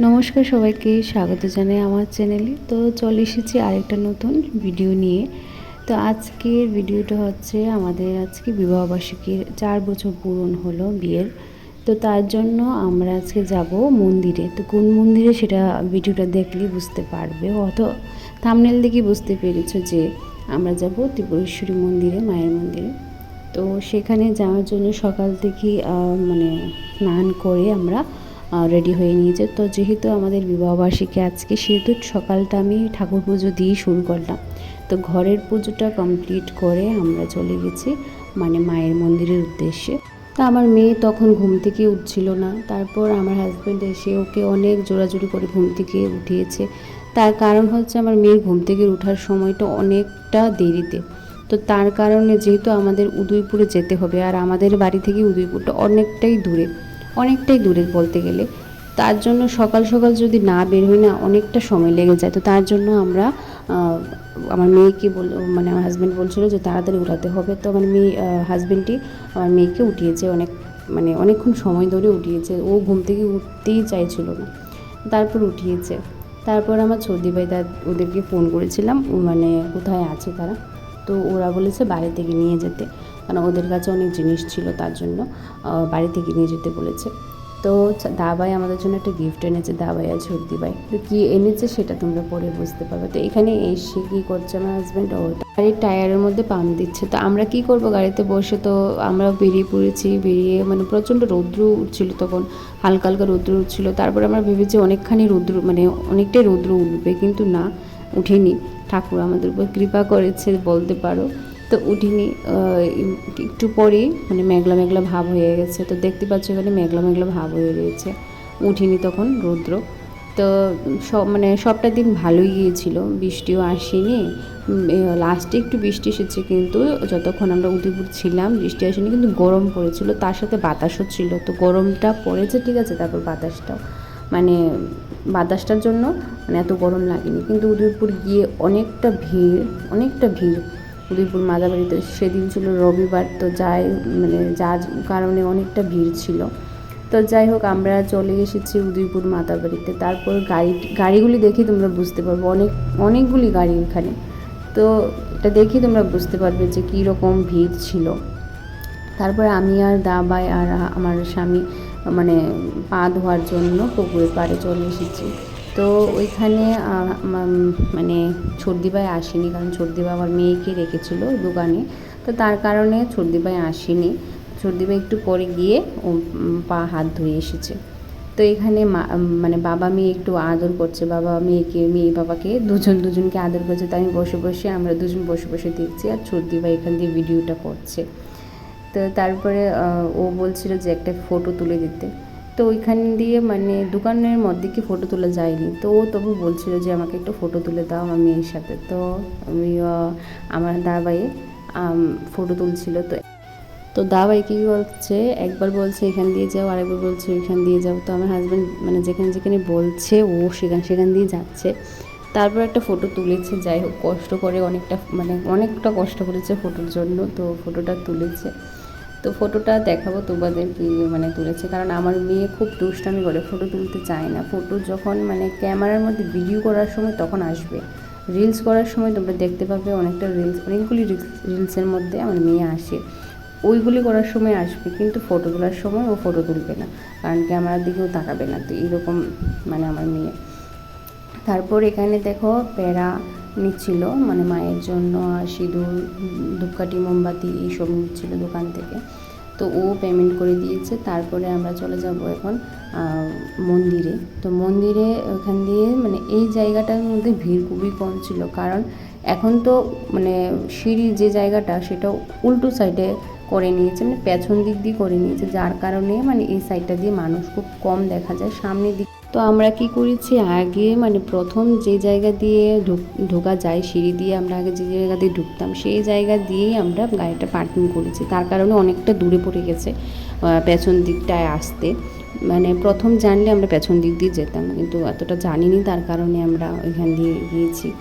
নমস্কার সবাইকে, স্বাগত জানাই আমার চ্যানেলে। তো চলে এসেছি আরেকটা নতুন ভিডিও নিয়ে। তো আজকের ভিডিওটা হচ্ছে আমাদের আজকে বিবাহবার্ষিকীর চার বছর পূরণ হলো বিয়ের। তো তার জন্য আমরা আজকে যাব মন্দিরে। তো কোন মন্দিরে সেটা ভিডিওটা দেখলেই বুঝতে পারবে। অত থামনেল দেখে বুঝতে পেরেছ যে আমরা যাব ত্রিপুরেশ্বরী মন্দিরে, মায়ের মন্দিরে। তো সেখানে যাওয়ার জন্য সকাল থেকে মানে স্নান করে আমরা রেডি হয়ে নিয়েছে। তো যেহেতু আমাদের বিবাহবার্ষিকী আজকে, সেহেতু সকালটা আমি ঠাকুর পুজো দিয়েই শুরু করলাম। তো ঘরের পুজোটা কমপ্লিট করে আমরা চলে গেছি মানে মায়ের মন্দিরের উদ্দেশ্যে। তা আমার মেয়ে তখন ঘুম থেকে উঠছিল না। তারপর আমার হাজব্যান্ড এসে ওকে অনেক জোরাজুরি করে ঘুম থেকে উঠিয়েছে। তার কারণ হচ্ছে আমার মেয়ের ঘুম থেকে ওঠার সময়টা অনেকটা দেরিতে। তো তার কারণে যেহেতু আমাদের উদয়পুরে যেতে হবে, আর আমাদের বাড়ি থেকে উদয়পুরটা অনেকটাই দূরে। অনেকটাই দূরে বলতে গেলে। তার জন্য সকাল সকাল যদি না বের হই না, অনেকটা সময় লেগে যায়। তো তার জন্য আমরা আমার মেয়েকে বল মানে আমার হাজব্যান্ড বলছিল যে তাড়াতাড়ি উঠাতে হবে। তো আমার মেয়ে হাজব্যান্ডটি আমার মেয়েকে উঠিয়েছে অনেক মানে অনেকক্ষণ সময় ধরে উঠিয়েছে। ও ঘুম থেকে উঠতেই চাইছিল না। তারপর উঠিয়েছে। তারপর আমার সর্দি ভাই তার, ওদেরকে ফোন করেছিলাম। মানে কোথায় আছে তারা? তো ওরা বলেছে বাড়ি থেকে নিয়ে যেতে। কারণ ওদের কাছে অনেক জিনিস ছিল তার জন্য বাড়ি থেকে নিয়ে যেতে বলেছে। তো দাবাই আমাদের জন্য একটা গিফট এনেছে, দাবাই আর সর্দি ভাই তো কী এনেছে সেটা তোমরা পরে বুঝতে পারবে। তো এখানে এসে কী করছে আমার হাজব্যান্ড ও গাড়ির টায়ারের মধ্যে পাম্প দিচ্ছে। তো আমরা কি করব? গাড়িতে বসে তো আমরা বেরিয়ে পড়েছি। বেরিয়ে মানে প্রচণ্ড রৌদ্র উঠছিল তখন, হালকা হালকা রৌদ্র উঠছিল। তারপর আমরা ভেবেছি অনেকখানি রৌদ্র মানে অনেকটাই রৌদ্র উঠবে, কিন্তু না, উঠেনি। ঠাকুর আমাদের উপর কৃপা করেছে, বলতে পারো। তো উঠিনি একটু পরেই মানে মেঘলা মেঘলা ভাব হয়ে গেছে। তো দেখতে পাচ্ছ এখানে মেঘলা মেঘলা ভাব হয়ে রয়েছে। উঠিনি তখন রৌদ্র। তো সব মানে সবটা দিন ভালোই গিয়েছিল, বৃষ্টিও আসেনি। লাস্টে একটু বৃষ্টি এসেছে কিন্তু যতক্ষণ আমরা উদয়পুর ছিলাম বৃষ্টি আসেনি, কিন্তু গরম পড়েছিল, তার সাথে বাতাসও ছিল। তো গরমটা পড়েছে, ঠিক আছে, তারপর বাতাসটাও। মানে বাতাসটার জন্য মানে এত গরম লাগেনি। কিন্তু উদয়পুর গিয়ে অনেকটা ভিড় অনেকটা ভিড় উদয়পুর মাদাবাড়িতে, সেদিন ছিল রবিবার, তো যাই মানে যার কারণে অনেকটা ভিড় ছিল। তো যাই হোক, আমরা চলে এসেছি উদয়পুর মাতাবাড়িতে তারপর গাড়ি, গাড়িগুলি দেখে তোমরা বুঝতে পারবে, অনেক, অনেকগুলি গাড়ি এখানে। তো এটা দেখে তোমরা বুঝতে পারবে যে কী রকম ভিড় ছিল। তারপরে আমি আর দাবাই আর আমার স্বামী মানে পা ধোয়ার জন্য পুকুরের পাড়ে চলে এসেছি। তো ওইখানে মানে সর্দিভাই আসেনি, কারণ সর্দিভাই আমার মেয়েকে রেখেছিল দোকানে। তো তার কারণে সর্দিভাই আসেনি। সর্দিভাই একটু পরে গিয়ে ও পা হাত ধুয়ে এসেছে। তো এখানে মানে বাবা, মেয়ে একটু আদর করছে। বাবা, মেয়েকে, মেয়ে বাবাকে, দুজন দুজনকে আদর করছে। তাই বসে বসে, আমরা দুজন বসে বসে দেখছি আর সর্দিভাই এখান দিয়ে ভিডিওটা করছে। তো তারপরে ও বলছিল যে একটা ফটো তুলে দিতে। তো ওইখান দিয়ে মানে দোকানের মধ্যে কি ফটো তোলা যায়নি। তো ও তবু বলছিল যে, আমাকে একটু ফটো তুলে দাও আমার মেয়ের সাথে। তো আমি আমার দাবাইয়ে ফটো তুলছিল। তো তো দাবাই কী বলছে, একবার বলছে এখান দিয়ে যাও, আরেকবার বলছে এখান দিয়ে যাও। তো আমার হাজব্যান্ড মানে যেখানে যেখানে বলছে, ও সেখান সেখান দিয়ে যাচ্ছে। তারপর একটা ফটো তুলেছে, যাই হোক কষ্ট করে অনেকটা মানে অনেকটা কষ্ট করেছে ফটোর জন্য। তো ফটোটা তুলেছে। তো ফটোটা দেখাবো তোমাদের কি মানে তুলেছে। কারণ আমার মেয়ে খুব দুষ্টামি করে ফটো তুলতে চায় না। ফটো যখন মানে ক্যামেরার মধ্যে ভিডিও করার সময় তখন আসবে। রিলস করার সময় তোমরা দেখতে পাবে অনেকটা রিলস অনেকগুলি রিলসের মধ্যে আমার মেয়ে আসে। ওইগুলি করার সময় আসবে, কিন্তু ফটো তোলার সময় ও ফটো তুলবে না। কারণ ক্যামেরার দিকেও তাকাবে না। তো এরকম মানে আমার মেয়ে। তারপর এখানে দেখো, প্যারা নিচ্ছিল মানে মায়ের জন্য আর সিঁদুর, ধূপকাঠি, মোমবাতি এইসব নিচ্ছিল দোকান থেকে। তো ও পেমেন্ট করে দিয়েছে, তারপরে আমরা চলে যাব এখন মন্দিরে। তো মন্দিরে ওখান দিয়ে মানে এই জায়গাটার মধ্যে ভিড় খুবই কম ছিল, কারণ এখন তো মানে সিঁড়ি যে জায়গাটা সেটা উল্টো সাইডে করে নিয়েছে মানে পেছন দিক দিয়ে করে নিয়েছে। যার কারণে মানে এই সাইডটা দিয়ে মানুষ খুব কম দেখা যায়। সামনের দিক তো আমরা কি করেছি? আগে মানে প্রথম যে জায়গা দিয়ে ঢুক- যায়, সিঁড়ি দিয়ে আমরা আগে যে জায়গা দিয়ে ঢুকতাম, সেই জায়গা দিয়েই আমরা গাড়িটা পার্কিং করেছি। তার কারণে অনেকটা দূরে পড়ে গেছে পেছন দিকটায় আসতে। মানে প্রথম জানলে আমরা পেছন দিক দিয়ে যেতাম, কিন্তু এতটা জানিনি, তার কারণে আমরা ওইখান দিয়ে গিয়েছি।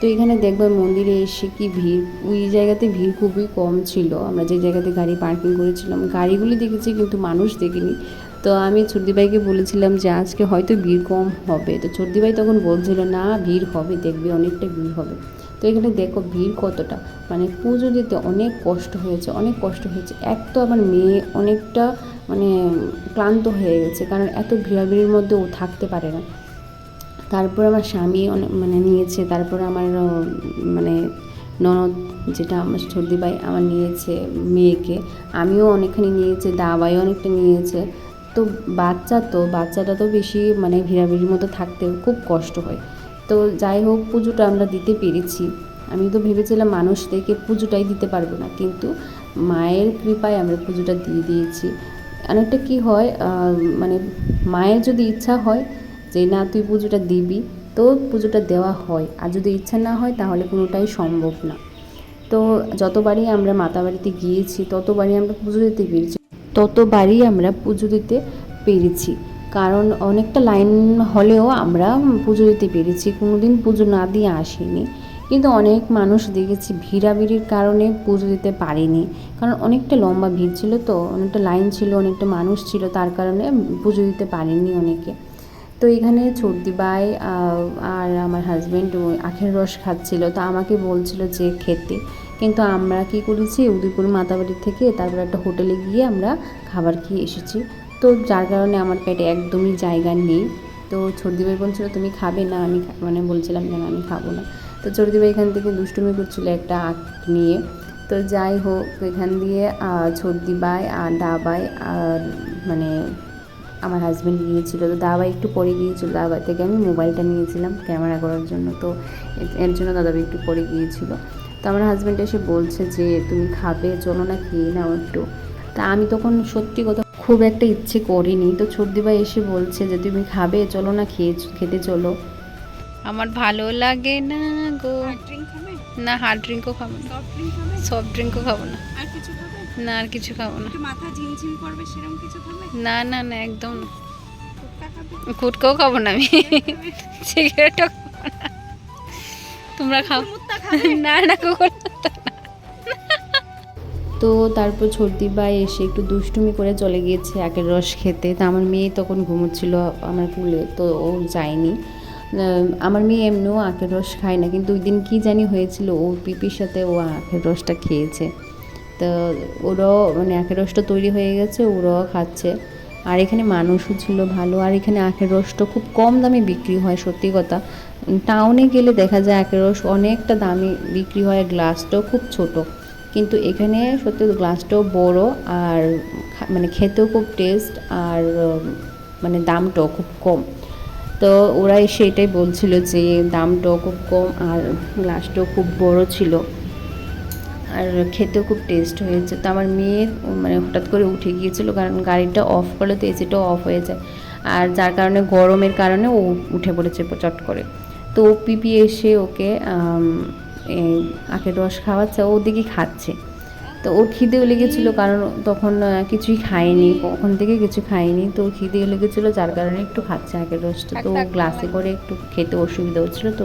তো এখানে দেখবে মন্দিরে এসে কি ভিড়, ওই জায়গাতে ভিড় খুবই কম ছিল। আমরা যে জায়গাতে গাড়ি পার্কিং করেছিলাম, গাড়িগুলি দেখেছি কিন্তু মানুষ দেখিনি। তো আমি ছর্দিভাইকে বলেছিলাম যে আজকে হয়তো ভিড় কম হবে। তো ছর্দিভাই তখন বলছিল, না, ভিড় হবে, দেখবি অনেকটা ভিড় হবে। তো এখানে দেখো ভিড় কতটা। মানে পুজো দিতে অনেক কষ্ট হয়েছে, অনেক কষ্ট হয়েছে। এক তো আমার মেয়ে অনেকটা মানে ক্লান্ত হয়ে গেছে, কারণ এত ভিড়াভিড়ির মধ্যে ও থাকতে পারে না। তারপর আমার স্বামী মানে নিয়েছে, তারপর আমার মানে ননদ যেটা আমার সর্দি ভাই আমার নিয়েছে মেয়েকে। আমিও অনেকখানি নিয়েছি দাবাই অনেকটা নিয়েছে। তো বাচ্চা তো, বাচ্চাটা তো বেশি মানে ভিড়াভিড়ির মতো থাকতে খুব কষ্ট হয়। তো যাই হোক, পুজোটা আমরা দিতে পেরেছি। আমি তো ভেবেছিলাম মানুষ দেখে পুজোটাই দিতে পারব না, কিন্তু মায়ের কৃপায় আমরা পুজোটা দিয়ে দিয়েছি। অনেকটা কি হয় মানে মায়ের যদি ইচ্ছা হয় যে, না, তুই পুজোটা দিবি তো পুজোটা দেওয়া হয়। আর যদি ইচ্ছা না হয়, তাহলে কোনোটাই সম্ভব না। তো যতবারই আমরা মাতাবাড়িতে গিয়েছি, ততবারই আমরা পুজো দিতে পেরেছি। ততবারই আমরা পুজো দিতে পেরেছি। কারণ অনেকটা লাইন হলেও আমরা পুজো দিতে পেরেছি। কোনোদিন পুজো না দিয়ে আসিনি। কিন্তু অনেক মানুষ দেখেছি ভিড়াভিড়ির কারণে পুজো দিতে পারিনি। কারণ অনেকটা লম্বা ভিড় ছিল তো, অনেকটা লাইন ছিল, অনেকটা মানুষ ছিল, তার কারণে পুজো দিতে পারেনি অনেকে। তো এখানে ছর্দিবাই আর আমার হাজব্যান্ড আখের রস খাচ্ছিল। তো আমাকে বলছিল যে খেতে। কিন্তু আমরা কি করেছি? উদয়পুর মাতাবাড়ি থেকে তারপর একটা হোটেলে গিয়ে আমরা খাবার খেয়ে এসেছি। তো যার কারণে আমার পেটে একদমই জায়গা নেই। তো ছর্দিবাই বলছিল তুমি খাবে না? আমি মানে বলছিলাম যে না, আমি খাব না। তো ছর্দিবাই এখান থেকে দুষ্টুমি করছিল একটা আখ নিয়ে। তো যাই হোক এখান দিয়ে ছর্দিবাই আর ডাবাই আর মানে আমার হাজব্যান্ড গিয়েছিল। তো দাবা একটু পরে গিয়েছিল। দাবা থেকে আমি মোবাইলটা নিয়েছিলাম ক্যামেরা করার জন্য। তো এর জন্য দাদা একটু পরে গিয়েছিল। তো আমার হাজব্যান্ড এসে বলছে যে তুমি খাবে চলো না খেয়ে নাও একটু। তা আমি তখন সত্যি কথা খুব একটা ইচ্ছে করিনি। তো ছর্দিবা এসে বলছে যে তুমি খাবে চলো না খেয়ে খেতে চলো। আমার ভালো লাগে না গো। না হার্ড ড্রিঙ্কও খাব না। সফট ড্রিঙ্ক খাবে? সফট ড্রিঙ্কও খাব না। আর কিছু না আর কিছু খাব না। মাথা ঝিমঝিম করবে সেরকম কিছু খাবে? না না না একদম না। গুটকাও খাব? না আমি। সিগারেটও খাব? না। তোমরা খাও। না না কুকুর তো তারপর ছর্দিবা এসে একটু দুষ্টুমি করে চলে গিয়েছে আখের রস খেতে। তা আমার মেয়ে তখন ঘুমোচ্ছিল আমার কুলে তো ও যায়নি। আমার মেয়ে এমনিও আখের রস খায় না, কিন্তু ওই দিন কী জানি হয়েছিল, ও পিপির সাথে ও আখের রসটা খেয়েছে। তো ওরাও মানে আখের রসটা তৈরি হয়ে গেছে, ওরাও খাচ্ছে। আর এখানে মানুষও ছিল ভালো, আর এখানে আখের রসটা খুব কম দামে বিক্রি হয়, সত্যি কথা। টাউনে গেলে দেখা যায় আখের অনেকটা দামি বিক্রি হয় গ্লাসটাও খুব ছোট। কিন্তু এখানে সত্যি গ্লাসটাও বড় আর মানে খেতেও খুব টেস্ট আর মানে দামটাও খুব কম। তো ওরা এসে এটাই বলছিল যে দামটাও খুব কম আর গ্লাসটাও খুব বড় ছিল। আর খেতেও খুব টেস্ট হয়েছে। তো আমার মেয়ের মানে হঠাৎ করে উঠে গিয়েছিল কারণ গাড়িটা অফ করলে তো এসিটাও অফ হয়ে যায়। আর যার কারণে গরমের কারণে ও উঠে পড়েছে চট করে। তো ও পিপি এসে ওকে আখের রস খাওয়াচ্ছে ও দিকে খাচ্ছে। তো ওর খিদেও লেগেছিলো কারণ তখন কিছুই খায়নি কখন থেকে কিছু খায়নি তো খিদেও লেগেছিলো যার কারণে একটু খাচ্ছে আখের রসটা তো গ্লাসে করে একটু খেতে অসুবিধা হচ্ছিল তো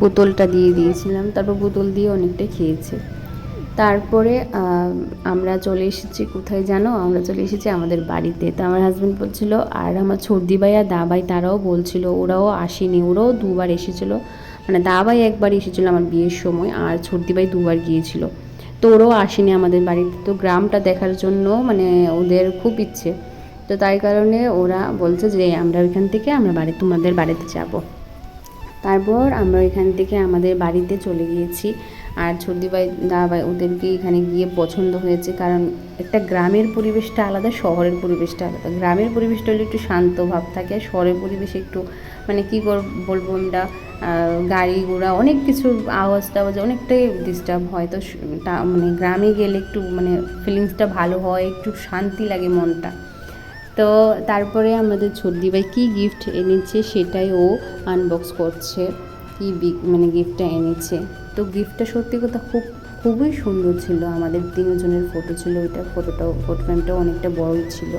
বোতলটা দিয়ে দিয়েছিলাম তারপর বোতল দিয়ে অনেকটা খেয়েছে। তারপরে আমরা চলে এসেছি কোথায় জানো? আমরা চলে এসেছি আমাদের বাড়িতে। তো আমার হাজব্যান্ড বলছিল, আর আমার ছর্দি ভাই আর দাবাই তারাও বলছিল, ওরাও আসেনি, ওরাও দুবার এসেছিল। মানে দাবাই একবার এসেছিল আমার বিয়ের সময়, আর ছর্দি ভাই দুবার গিয়েছিল। তো ওরাও আসেনি আমাদের বাড়িতে। তো গ্রামটা দেখার জন্য মানে ওদের খুব ইচ্ছে। তো তাই কারণে ওরা বলছে যে, আমরা ওইখান থেকে আমরা বাড়ি, তোমাদের বাড়িতে যাব। তারপর আমরা এখান থেকে আমাদের বাড়িতে চলে গিয়েছি। আর ছর্দি ভাই, দা ভাই ওদেরকে এখানে গিয়ে পছন্দ হয়েছে কারণ একটা গ্রামের পরিবেশটা আলাদা, শহরের পরিবেশটা আলাদা। গ্রামের পরিবেশটা হলে একটু শান্ত ভাব থাকে, আর শহরের পরিবেশে একটু মানে কী কর, বলব আমরা গাড়ি ঘোড়া, অনেক কিছু আওয়াজ টাওয়াজ অনেকটাই ডিস্টার্ব হয়। তো মানে গ্রামে গেলে একটু মানে ফিলিংসটা ভালো হয়, একটু শান্তি লাগে মনটা। তো তারপরে আমাদের ছর্দি ভাই কী গিফট এনেছে সেটাই ও আনবক্স করছে। কী মানে গিফটটা এনেছে। তো গিফটটা সত্যি কথা খুব, খুবই সুন্দর ছিল। আমাদের তিনজনের ফটো ছিল, ওইটা ফটোটাও ফটো ফ্রেমটাও অনেকটা বড়ই ছিল।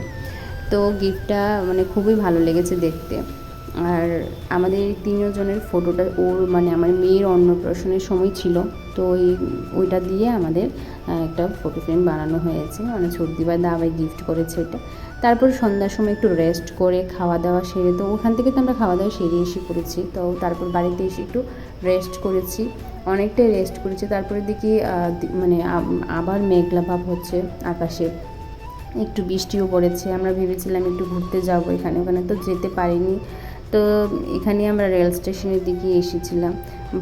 তো গিফটটা মানে খুবই ভালো লেগেছে দেখতে। আর আমাদের তিনজনের ফটোটা ওর মানে আমার মেয়ের অন্নপ্রাশনের সময় ছিল। তো ওই, ওইটা দিয়ে আমাদের একটা ফটো ফ্রেম বানানো হয়েছে। মানে সর্দি বা দাবাই গিফট করেছে এটা তারপর সন্ধ্যার সময় একটু রেস্ট করে খাওয়া দাওয়া সেরে তো ওখান থেকে তো আমরা খাওয়া দাওয়া সেরে এসে করেছি। তো তারপর বাড়িতে এসে একটু রেস্ট করেছি। অনেকটাই রেস্ট করেছি। তারপরে দেখি মানে আবার মেঘলা ভাব হচ্ছে আকাশে। একটু বৃষ্টিও পড়েছে। আমরা ভেবেছিলাম একটু ঘুরতে যাব এখানে। ওখানে তো যেতে পারিনি। তো এখানে আমরা রেল স্টেশনের দিকে এসেছিলাম।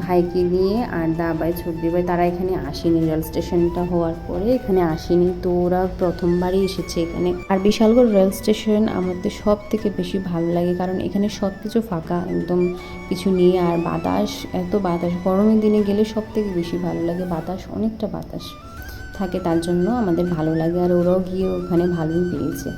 ভাইকে নিয়ে আর দাবাই ছর্দি ভাই, তারা এখানে আসেনি রেল স্টেশনটা হওয়ার পরে। এখানে আসেনি, তো ওরা প্রথমবারই এসেছে এখানে। আর বিশালগড় রেল স্টেশন আমাদের সব থেকে বেশি ভালো লাগে, কারণ এখানে সব কিছু ফাঁকা, একদম কিছু নেই। আর বাতাস, এত বাতাস, গরমের দিনে গেলে সব থেকে বেশি ভালো লাগে। বাতাস, অনেকটা বাতাস থাকে, তার জন্য আমাদের ভালো লাগে। আর ওরাও গিয়ে ওখানে ভালোই পেয়েছে।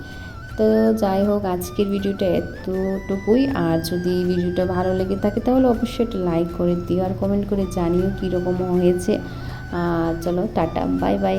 তো যাই হোক, আজকের ভিডিওটা এতটুকুই। আর যদি ভিডিওটা ভালো লেগে থাকে, তাহলে অবশ্যই একটা লাইক করে দিও আর কমেন্ট করে জানিও কীরকম হয়েছে। আর চলো, টাটা বাই বাই